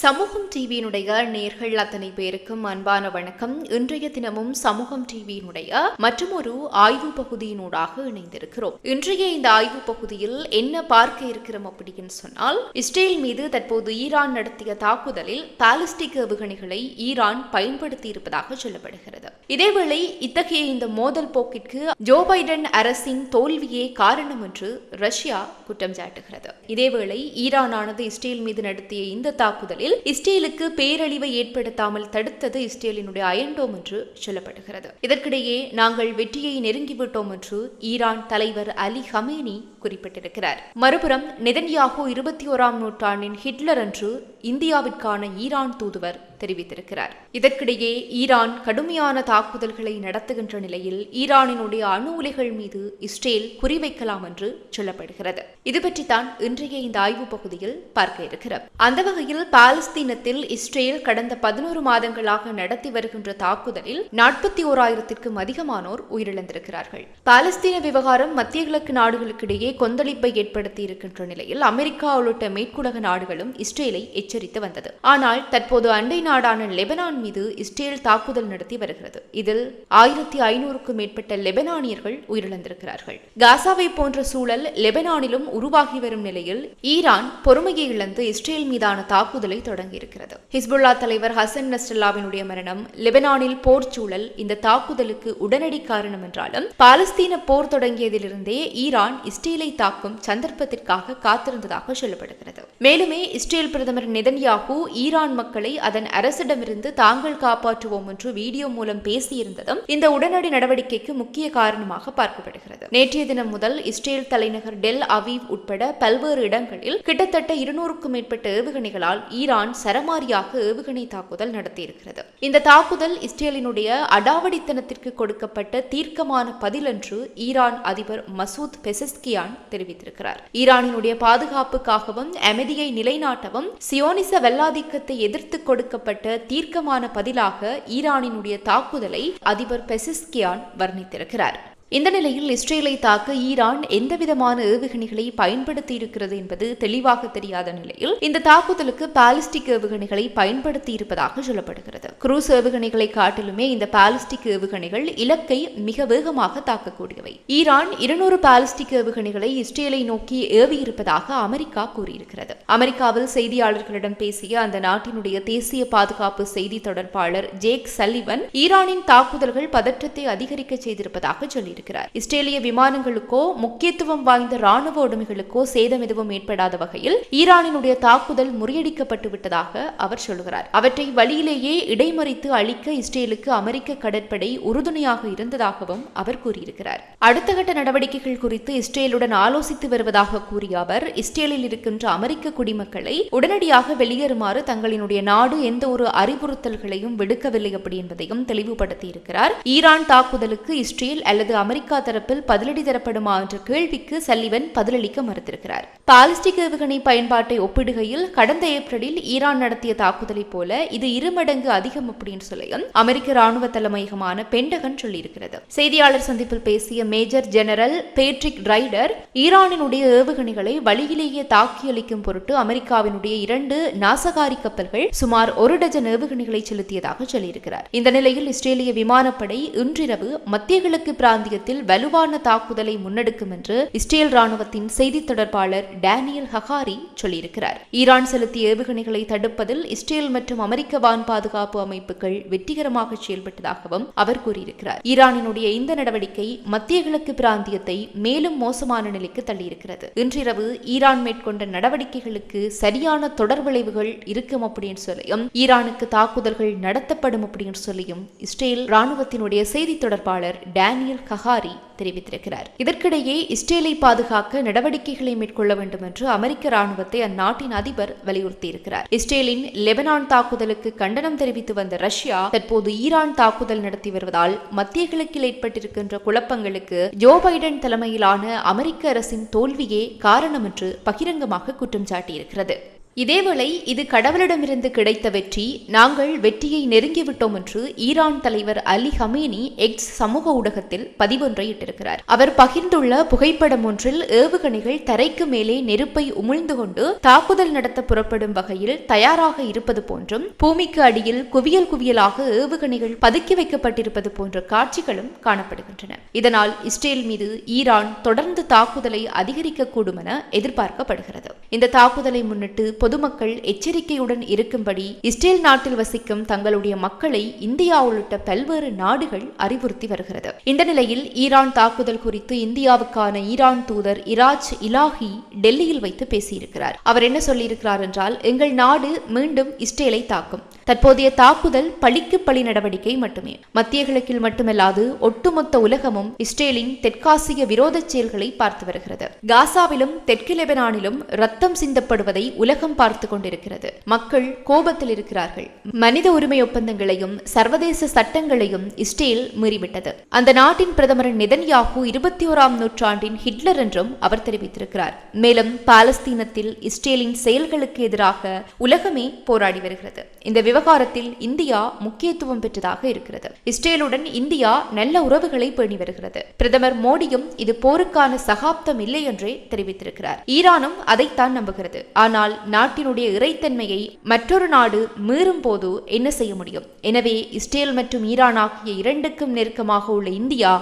சமூகம் டிவியினுடைய நேர்கள் அத்தனை பேருக்கும் அன்பான வணக்கம். இன்றைய தினமும் சமூகம் டிவியினுடைய மற்றொரு ஆய்வு பகுதியினூடாக இணைந்திருக்கிறோம். இன்றைய இந்த ஆய்வு பகுதியில் என்ன பார்க்க இருக்கிறோம் அப்படின்னு சொன்னால் இஸ்ரேல் மீது தற்போது ஈரான் நடத்திய தாக்குதலில் பாலிஸ்டிக் ஏவுகணைகளை ஈரான் பயன்படுத்தி இருப்பதாக சொல்லப்படுகிறது. இதேவேளை இத்தகைய இந்த மோதல் போக்கிற்கு ஜோ பைடன் அரசின் தோல்வியே காரணம் என்று ரஷ்யா குற்றம் சாட்டுகிறது. இதேவேளை ஈரானானது இஸ்ரேல் மீது நடத்திய இந்த தாக்குதலில் இஸ்ரேலுக்கு பேரழிவை ஏற்படுத்தாமல் தடுத்தது இஸ்ரேலினுடைய அயன்டோம் என்று சொல்லப்படுகிறது. இதற்கிடையே நாங்கள் வெற்றியை நெருங்கிவிட்டோம் என்று ஈரான் தலைவர் அலி ஹமேனி குறிப்பிட்டிருக்கிறார். மறுபுறம் நெதன்யாகு இருபத்தி ஓராம் நூற்றாண்டின் ஹிட்லர் என்று இந்தியாவிற்கான ஈரான் தூதுவர் தெரிவித்திருக்கிறார். இதற்கிடையே ஈரான் கடுமையான தாக்குதல்களை நடத்துகின்ற நிலையில் ஈரானினுடைய அணு உலைகள் மீது இஸ்ரேல் குறிவைக்கலாம் என்று சொல்லப்படுகிறது. இது பற்றித்தான் இன்றைய இந்த ஆய்வு பகுதியில் பார்க்க இருக்கிறோம். அந்த வகையில் பாலஸ்தீனத்தில் இஸ்ரேல் கடந்த பதினோரு மாதங்களாக நடத்தி வருகின்ற தாக்குதலில் நாற்பத்தி ஓராயிரத்திற்கும் அதிகமானோர் உயிரிழந்திருக்கிறார்கள். பாலஸ்தீன விவகாரம் மத்திய கிழக்கு நாடுகளுக்கிடையே கொந்தளிப்பை ஏற்படுத்தி இருக்கின்ற நிலையில் அமெரிக்கா உள்ளிட்ட மேற்குலக நாடுகளும் இஸ்ரேலை எச்சரித்து வந்தது. ஆனால் தற்போது அண்டை நாடான லெபனான் மீது இஸ்ரேல் தாக்குதல் நடத்தி வருகிறது. இதில் ஆயிரத்தி ஐநூறுக்கும் மேற்பட்ட லெபனானியர்கள் உயிரிழந்திருக்கிறார்கள். காசாவை போன்ற சூழல் லெபனானிலும் உருவாகி வரும் நிலையில் ஈரான் பொறுமையை இழந்து இஸ்ரேல் மீதான தாக்குதலை தொடங்கியிருக்கிறது. ஹிஸ்புல்லா தலைவர் ஹசன் நஸ்ரல்லாவினுடைய மரணம் லெபனானில் போர் சூழல் இந்த தாக்குதலுக்கு உடனடி காரணம் என்றாலும் பாலஸ்தீன போர் தொடங்கியதிலிருந்தே ஈரான் இஸ்ரேலை தாக்கும் சந்தர்ப்பத்திற்காக காத்திருந்ததாக சொல்லப்படுகிறது. மேலுமே இஸ்ரேல் பிரதமர் நெதன்யாகு ஈரான் மக்களை அதன் அரசிடமிருந்து தாங்கள் காப்பாற்றுவோம் என்று வீடியோ மூலம் பேசியிருந்ததும் இந்த உடனடி நடவடிக்கைக்கு முக்கிய காரணமாக பார்க்கப்படுகிறது. நேற்றைய தினம் முதல் இஸ்ரேல் தலைநகர் டெல் அவீவ் உட்பட பல்வேறு இடங்களில் கிட்டத்தட்ட இருநூறுக்கும் மேற்பட்ட ஏவுகணைகளால் ஈரான் சரமாரியாக ஏவுகணை தாக்குதல் நடத்தியிருக்கிறது. இந்த தாக்குதல் இஸ்ரேலினுடைய அடாவடித்தனத்திற்கு கொடுக்கப்பட்ட தீர்க்கமான பதில் என்று ஈரான் அதிபர் மசூத் பெசஸ்கியான் தெரிவித்திருக்கிறார். ஈரானினுடைய பாதுகாப்புக்காகவும் அமைதியை நிலைநாட்டவும் சியோனிச வெள்ளாதிக்கத்தை எதிர்த்து கொடுக்கப்பட்ட தீர்க்கமான பதிலாக ஈரானினுடைய தாக்குதலை அதிபர் பெசிஸ்கியான் வர்ணித்திருக்கிறார். இந்த நிலையில் இஸ்ரேலை தாக்க ஈரான் எந்தவிதமான ஏவுகணைகளை பயன்படுத்தி இருக்கிறது என்பது தெளிவாக தெரியாத நிலையில் இந்த தாக்குதலுக்கு பாலிஸ்டிக் ஏவுகணைகளை பயன்படுத்தி இருப்பதாக சொல்லப்படுகிறது. குரூஸ் ஏவுகணைகளை காட்டிலுமே இந்த பாலிஸ்டிக் ஏவுகணைகள் இலக்கை மிக வேகமாக தாக்கக்கூடியவை. ஈரான் இருநூறு பாலிஸ்டிக் ஏவுகணைகளை இஸ்ரேலை நோக்கி ஏவியிருப்பதாக அமெரிக்கா கூறியிருக்கிறது. அமெரிக்காவில் செய்தியாளர்களிடம் பேசிய அந்த நாட்டினுடைய தேசிய பாதுகாப்பு செய்தி தொடர்பாளர் ஜேக் சல்லிவன் ஈரானின் தாக்குதல்கள் பதற்றத்தை அதிகரிக்க செய்திருப்பதாக சொல்லியிருக்கிறார். இருக்கிறார் இஸ்ரேலிய விமானங்களுக்கோ முக்கியத்துவம் வாய்ந்த ராணுவ உடைமைகளுக்கோ சேதம் எதுவும் ஏற்படாத வகையில் ஈரானினுடைய தாக்குதல் முறியடிக்கப்பட்டு விட்டதாக அவர் சொல்கிறார். அவற்றை வழியிலேயே இடைமறித்து அழிக்க இஸ்ரேலுக்கு அமெரிக்க கடற்படை உறுதுணையாக இருந்ததாகவும் அவர் கூறியிருக்கிறார். அடுத்த கட்ட நடவடிக்கைகள் குறித்து இஸ்ரேலுடன் ஆலோசித்து வருவதாக கூறிய அவர் இஸ்ரேலில் இருக்கின்ற அமெரிக்க குடிமக்களை உடனடியாக வெளியேறுமாறு தங்களினுடைய நாடு எந்த ஒரு அறிவுறுத்தல்களையும் விடுக்கவில்லை அப்படி என்பதையும் தெளிவுபடுத்தியிருக்கிறார். ஈரான் தாக்குதலுக்கு இஸ்ரேல் அல்லது அமெரிக்கா தரப்பில் பதிலடி தரப்படுமா என்ற கேள்விக்கு சல்லிவன் பதிலளிக்க மறுத்திருக்கிறார். பாலிஸ்டிக் ஏவுகணை பயன்பாட்டை ஒப்பிடுகையில் கடந்த ஏப்ரலில் ஈரான் நடத்திய தாக்குதலை போல இது இரு மடங்கு அதிகம் அப்படின்னு சொல்லியும் அமெரிக்க ராணுவ தலைமையகமான பென்டகன் சொல்லியிருக்கிறது. செய்தியாளர் சந்திப்பில் பேசிய மேஜர் ஜெனரல் பேட்ரிக் ரைடர் ஈரானினுடைய ஏவுகணைகளை வழியிலேயே தாக்கியளிக்கும் பொருட்டு அமெரிக்காவினுடைய இரண்டு நாசகாரி கப்பல்கள் சுமார் ஒரு டஜன் ஏவுகணைகளை செலுத்தியதாக சொல்லியிருக்கிறார். இந்த நிலையில் இஸ்ரேலிய விமானப்படை இன்றிரவு மத்திய கிழக்கு பிராந்திய பிராந்தியத்தில் வலுவான தாக்குதலை முன்னெடுக்கும் என்று இஸ்ரேல் ராணுவத்தின் செய்தி தொடர்பாளர் டேனியல் ஹகாரி சொல்லியிருக்கிறார். ஈரான் செலுத்திய ஏவுகணைகளை தடுப்பதில் இஸ்ரேல் மற்றும் அமெரிக்க வான் பாதுகாப்பு அமைப்புகள் வெற்றிகரமாக செயல்பட்டதாகவும் அவர் கூறியிருக்கிறார். ஈரானினுடைய இந்த நடவடிக்கை மத்திய கிழக்கு பிராந்தியத்தை மேலும் மோசமான நிலைக்கு தள்ளியிருக்கிறது. இன்றிரவு ஈரான் மேற்கொண்ட நடவடிக்கைகளுக்கு சரியான தொடர் விளைவுகள் இருக்கும் அப்படின்னு சொல்லியும் ஈரானுக்கு தாக்குதல்கள் நடத்தப்படும் அப்படின்னு சொல்லியும் இஸ்ரேல் ராணுவத்தினுடைய செய்தி தொடர்பாளர் டேனியல் கஹாரி தெரிவித்திருக்கிறார். இதற்கிடையே இஸ்ரேலை பாதுகாக்க நடவடிக்கைகளை மேற்கொள்ள வேண்டும் என்று அமெரிக்க ராணுவத்தை அந்நாட்டின் அதிபர் வலியுறுத்தியிருக்கிறார். இஸ்ரேலின் லெபனான் தாக்குதலுக்கு கண்டனம் தெரிவித்து வந்த ரஷ்யா தற்போது ஈரான் தாக்குதல் நடத்தி வருவதால் மத்திய கிழக்கில் ஏற்பட்டிருக்கின்ற குழப்பங்களுக்கு ஜோ பைடன் தலைமையிலான அமெரிக்க அரசின் தோல்வியே காரணம் என்று பகிரங்கமாக குற்றம் சாட்டியிருக்கிறது. இதேவேளை இது கடவுளிடமிருந்து கிடைத்த வெற்றி. நாங்கள் வெற்றியை நெருங்கிவிட்டோம் என்று ஈரான் தலைவர் அலி ஹமேனி எக்ஸ் சமூக ஊடகத்தில் பதிவொன்றை இட்டிருக்கிறார். அவர் பகிர்ந்துள்ள புகைப்படம் ஒன்றில் ஏவுகணைகள் தரைக்கு மேலே நெருப்பை உமிழ்ந்து கொண்டு தாக்குதல் நடத்த புறப்படும் வகையில் தயாராக இருப்பது போன்றும் பூமிக்கு அடியில் குவியல் குவியலாக ஏவுகணைகள் பதுக்கி வைக்கப்பட்டிருப்பது போன்ற காட்சிகளும் காணப்படுகின்றன. இதனால் இஸ்ரேல் மீது ஈரான் தொடர்ந்து தாக்குதலை அதிகரிக்கக்கூடும் என எதிர்பார்க்கப்படுகிறது. இந்த தாக்குதலை முன்னிட்டு பொதுமக்கள் எச்சரிக்கையுடன் இருக்கும்படி இஸ்ரேல் நாட்டில் வசிக்கும் தங்களுடைய மக்களை இந்தியா உள்ளிட்ட பல்வேறு நாடுகள் அறிவுறுத்தி வருகிறது. இந்த நிலையில் ஈரான் தாக்குதல் குறித்து இந்தியாவுக்கான ஈரான் தூதர் இராஜ் இலாஹி டெல்லியில் வைத்து பேசியிருக்கிறார். அவர் என்ன சொல்லியிருக்கிறார் என்றால் எங்கள் நாடு மீண்டும் இஸ்ரேலை தாக்கும். தற்போதைய தாக்குதல் பழிக்கு பழி நடவடிக்கை மட்டுமே. மத்திய கிழக்கில் மட்டுமல்லாது ஒட்டுமொத்த உலகமும் இஸ்ரேலின் தெற்காசிய விரோத செயல்களை பார்த்து வருகிறது. காசாவிலும் தெற்கு லெபனானிலும் ரத்தம் சிந்தப்படுவதை உலகம் பார்த்து கொண்டிருக்கிறது மக்கள் கோபத்தில் இருக்கிறார்கள். மனித உரிமை ஒப்பந்தங்களையும் சர்வதேச சட்டங்களையும் இஸ்ரேல் மீறிவிட்டது. அந்த நாட்டின் பிரதமர் நிதன்யாகு இருபத்தி ஓராம் நூற்றாண்டின் ஹிட்லர் என்றும் அவர் தெரிவித்திருக்கிறார். மேலும் பாலஸ்தீனத்தில் இஸ்ரேலின் செயல்களுக்கு எதிராக உலகமே போராடி வருகிறது. இந்த விவகாரத்தில் இந்தியா முக்கியத்துவம் பெற்றதாக இருக்கிறது. இஸ்ரேலுடன் இந்தியா நல்ல உறவுகளை பேணி வருகிறது. பிரதமர் மோடியும் இது போருக்கான சகாப்தம் இல்லை என்றே தெரிவித்திருக்கிறார். ஈரானும் அதைத்தான் நம்புகிறது. ஆனால் நாட்டினுடைய இறைத்தன்மையை மற்றொரு நாடு மீறும் போது என்ன செய்ய முடியும்? எனவே இஸ்ரேல் மற்றும் ஈரான் ஆகிய இரண்டுக்கும் நெருக்கமாக உள்ள இந்தியா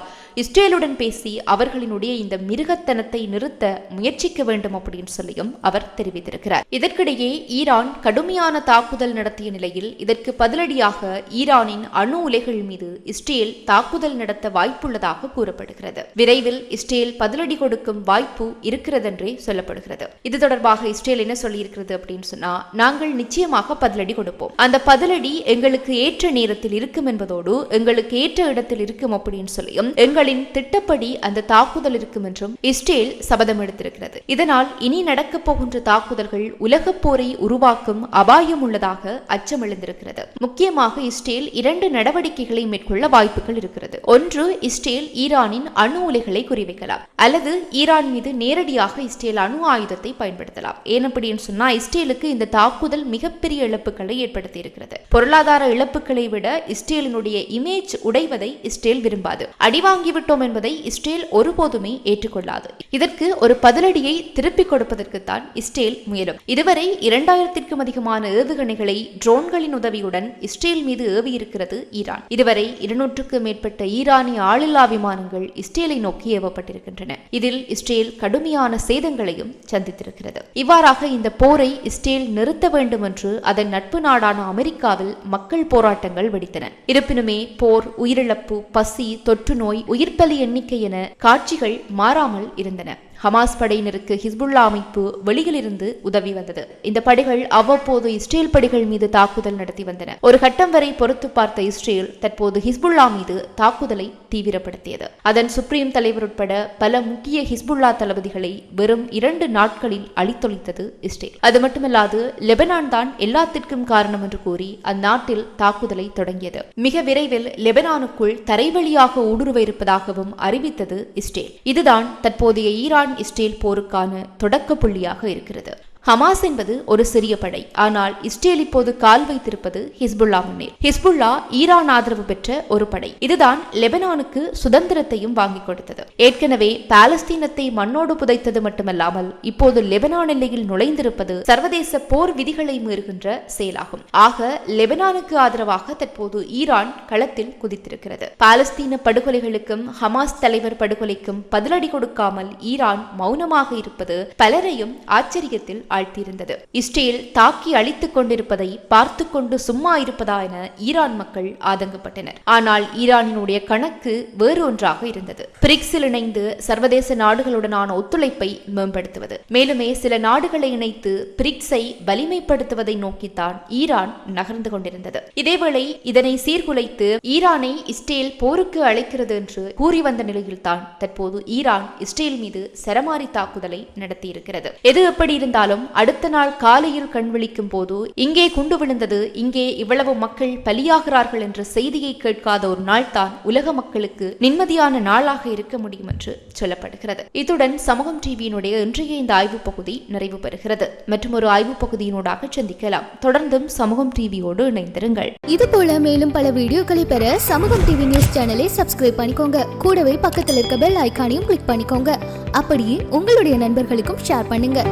இஸ்ரேலுடன் பேசி அவர்களினுடைய இந்த மிருகத்தனத்தை நிறுத்த முயற்சிக்க வேண்டும் அப்படின்னு சொல்லியும் அவர் தெரிவித்திருக்கிறார். இதற்கிடையே ஈரான் கடுமையான தாக்குதல் நடத்திய நிலையில் இதற்கு பதிலடியாக ஈரானின் அணு உலைகள் மீது இஸ்ரேல் தாக்குதல் நடத்த வாய்ப்புள்ளதாக கூறப்படுகிறது. விரைவில் இஸ்ரேல் பதிலடி கொடுக்கும் வாய்ப்பு இருக்கிறதென்றே சொல்லப்படுகிறது. இது தொடர்பாக இஸ்ரேல் என்ன சொல்லியிருக்கிறது அப்படின்னு சொன்னா நாங்கள் நிச்சயமாக பதிலடி கொடுப்போம். அந்த பதிலடி எங்களுக்கு ஏற்ற நேரத்தில் இருக்கும் என்பதோடு எங்களுக்கு ஏற்ற இடத்தில் இருக்கும் அப்படின்னு சொல்லியும் எங்களின் திட்டப்படி அந்த தாக்குதல் இருக்கும் என்றும் இஸ்ரேல் சபதம் எடுத்திருக்கிறது. இதனால் இனி நடக்கப் போகின்ற தாக்குதல்கள் உலகப் போரை உருவாக்கும் அபாயம் உள்ளதாக அச்சம் எழுந்திருக்கிறது. முக்கியமாக இஸ்ரேல் இரண்டு நடவடிக்கைகளை மேற்கொள்ள வாய்ப்புகள் இருக்கிறது. ஒன்று இஸ்ரேல் ஈரானின் அணு உலைகளை குறிவைக்கலாம். அல்லது ஈரான் மீது நேரடியாக இஸ்ரேல் அணு ஆயுதத்தை பயன்படுத்தலாம். ஏன் அப்படின்னு சொன்னா இஸ்ரேலுக்கு இந்த தாக்குதல் மிகப்பெரிய இழப்புகளை ஏற்படுத்தி இருக்கிறது பொருளாதார இழப்புகளை விட இஸ்ரேலினுடைய இமேஜ் உடைவதை இஸ்ரேல் விரும்பாது. அடிவாங்கி விட்டோம் என்பதை இஸ்ரேல் ஒருபோதுமே ஏற்றுக்கொள்ளாது. இதற்கு ஒரு பதிலடியை திருப்பிக் கொடுப்பதற்குத்தான் இஸ்ரேல் முயலும். இதுவரை இரண்டாயிரத்திற்கும் அதிகமான ஏவுகணைகளை ட்ரோன்களின் உதவியுடன் இஸ்ரேல் மீது ஏவியிருக்கிறது ஈரான். இதுவரை இருநூற்றுக்கும் மேற்பட்ட ஈரானிய ஆளில்லா விமானங்கள் இஸ்ரேலை நோக்கி ஏவப்பட்டிருக்கின்றன. இதில் இஸ்ரேல் கடுமையான சேதங்களையும் சந்தித்திருக்கிறது. இவ்வாறாக இந்த போரை இஸ்ரேல் நிறுத்த வேண்டும் என்று அதன் நட்பு நாடான அமெரிக்காவில் மக்கள் போராட்டங்கள் வெடித்தன. இருப்பினுமே போர் உயிரிழப்பு பசி தொற்று நோய் உயிர் உயிர்ப்பலி எண்ணிக்கை என காட்சிகள் மாறாமல் இருந்தன. ஹமாஸ் படையினருக்கு ஹிஸ்புல்லா அமைப்பு வெளியிலிருந்து உதவி வந்தது. இந்த படைகள் அவ்வப்போது இஸ்ரேல் படைகள் மீது தாக்குதல் நடத்தி வந்தன. ஒரு கட்டம் வரை பொறுத்து பார்த்த இஸ்ரேல் தற்போது ஹிஸ்புல்லா மீது தாக்குதலை தீவிரப்படுத்தியது. அதன் சுப்ரீம் தலைவர் உட்பட பல முக்கிய ஹிஸ்புல்லா தளபதிகளை வெறும் இரண்டு நாட்களில் அழித்தொழித்தது இஸ்ரேல். அது மட்டுமல்லாது லெபனான் தான் எல்லாத்திற்கும் காரணம் என்று கூறி அந்நாட்டில் தாக்குதலை தொடங்கியது. மிக விரைவில் லெபனானுக்குள் தரைவழியாக ஊடுருவ இருப்பதாகவும் அறிவித்தது இஸ்ரேல். இதுதான் தற்போதைய ஈரான் இஸ்ரேல் போருக்கான தொடக்க புள்ளியாக இருக்கிறது. ஹமாஸ் என்பது ஒரு சிறிய படை. ஆனால் இஸ்ரேல் இப்போது கால் வைத்திருப்பது ஹிஸ்புல்லா முன்னேர் ஹிஸ்புல்லா ஈரான் ஆதரவு பெற்ற ஒரு படை. இதுதான் லெபனானுக்கு சுதந்திரத்தையும் வாங்கி கொடுத்தது. ஏற்கனவே பாலஸ்தீனத்தை மண்ணோடு புதைத்தது மட்டுமல்லாமல் இப்போது லெபனான் எல்லையில் நுழைந்திருப்பது சர்வதேச போர் விதிகளை மீறுகின்ற செயலாகும். ஆக லெபனானுக்கு ஆதரவாக தற்போது ஈரான் களத்தில் குதித்திருக்கிறது. பாலஸ்தீன படுகொலைகளுக்கும் ஹமாஸ் தலைவர் படுகொலைக்கும் பதிலடி கொடுக்காமல் ஈரான் மௌனமாக இருப்பது பலரையும் ஆச்சரியத்தில் ஆழ்த்தியிருந்தது. இஸ்ரேல் தாக்கி அழித்துக் கொண்டிருப்பதை பார்த்து கொண்டு சும்மா இருப்பதா என ஈரான் மக்கள் ஆதங்கப்பட்டனர். ஆனால் ஈரானினுடைய கணக்கு வேறு ஒன்றாக இருந்தது. பிரிக்ஸில் இணைந்து சர்வதேச நாடுகளுடனான ஒத்துழைப்பை மேம்படுத்துவது. மேலுமே சில நாடுகளை இணைத்து பிரிக்ஸை வலிமைப்படுத்துவதை நோக்கித்தான் ஈரான் நகர்ந்து கொண்டிருந்தது. இதேவேளை இதனை சீர்குலைத்து ஈரானை இஸ்ரேல் போருக்கு அழைக்கிறது என்று கூறி வந்த நிலையில்தான் தற்போது ஈரான் இஸ்ரேல் மீது சரமாரி தாக்குதலை நடத்தியிருக்கிறது. எது எப்படி இருந்தாலும் அடுத்த நாள் காலையில் கண் விழிக்கும் போது இங்கே குண்டு விழுந்தது இங்கே இவ்வளவு மக்கள் பலியாகிறார்கள் என்ற செய்தியை கேட்காத ஒரு நாள் தான் உலக மக்களுக்கு நிம்மதியான நாளாக இருக்க முடியும் என்று சொல்லப்படுகிறது. இத்துடன் சமூகம் டிவியினுடைய இன்றைய இந்த ஆய்வு பகுதி நிறைவு பெறுகிறது. மற்றும் ஒரு ஆய்வு பகுதியினூடாக சந்திக்கலாம். தொடர்ந்தும் சமூகம் டிவியோடு இணைந்திருங்கள். இது போல மேலும் பல வீடியோக்களை பெற சமூகம் டிவி நியூஸ் சேனலை சப்ஸ்கிரைப் பண்ணிக்கோங்க. கூடவே பக்கத்தில் இருக்க பெல் ஐகானையும் கிளிக் பண்ணிக்கோங்க. அப்படியே உங்களுடைய நண்பர்களுக்கும் ஷேர் பண்ணுங்க.